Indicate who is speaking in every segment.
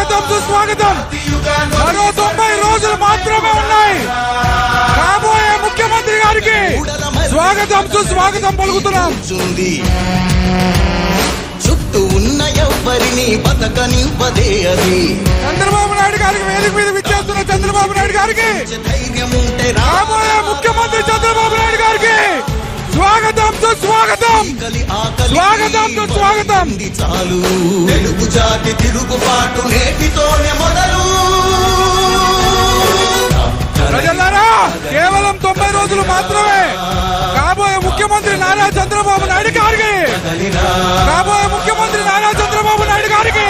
Speaker 1: స్వాగతం సుస్వాగతం. మరో తొంభై రోజులు మాత్రమే ఉన్నాయి. కాబోయే ముఖ్యమంత్రి గారికి స్వాగతం సుస్వాగతం పలుకుతున్నాం.
Speaker 2: చుట్టూ ఉన్న ఎవ్వరిని బతకనివ్వదే అది.
Speaker 1: చంద్రబాబు నాయుడు గారికి వేదిక మీద విచ్చేస్తున్న చంద్రబాబు నాయుడు గారికి
Speaker 2: ధైర్యం ఉంటే రా.
Speaker 1: కాబోయే ముఖ్యమంత్రి చంద్రబాబు నాయుడు గారికి స్వాగతం సుస్వాగతం. స్వాగతం,
Speaker 2: ఉంది చాలు. తెలుగు జాతి తిరుగుబాటు నేటితోనే మొదలు.
Speaker 1: ప్రజలారా కేవలం తొంభై రోజులు మాత్రమే. కాబోయే ముఖ్యమంత్రి నారా చంద్రబాబు నాయుడు గారికి. కాబోయే ముఖ్యమంత్రి నారా చంద్రబాబు నాయుడు గారికి.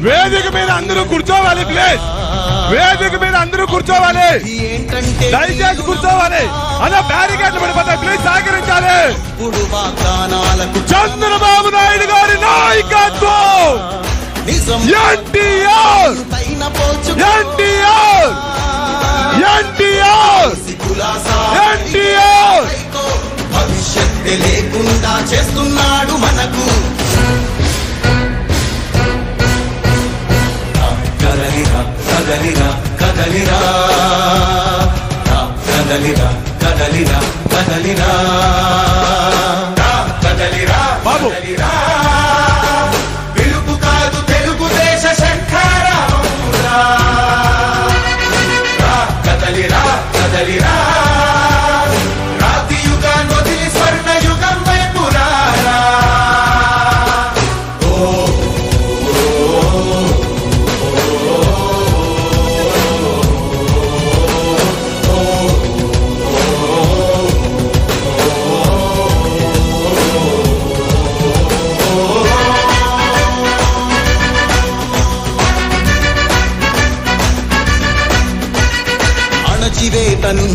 Speaker 1: వేదిక మీద అందరూ కూర్చోవాలి ప్లీజ్. వేదిక మీద అందరూ కూర్చోవాలి.
Speaker 2: ఏంటంటే
Speaker 1: దయచేసి కూర్చోవాలి. అలా బ్యారికేడ్లు పడిపోతాయి ప్లీజ్ సహకరించాలి. చంద్రబాబు నాయుడు గారి నాయకత్వం. ఎన్టీఆర్. ఎన్టీఆర్. ఎన్టీఆర్. ఎన్టీఆర్.
Speaker 2: tan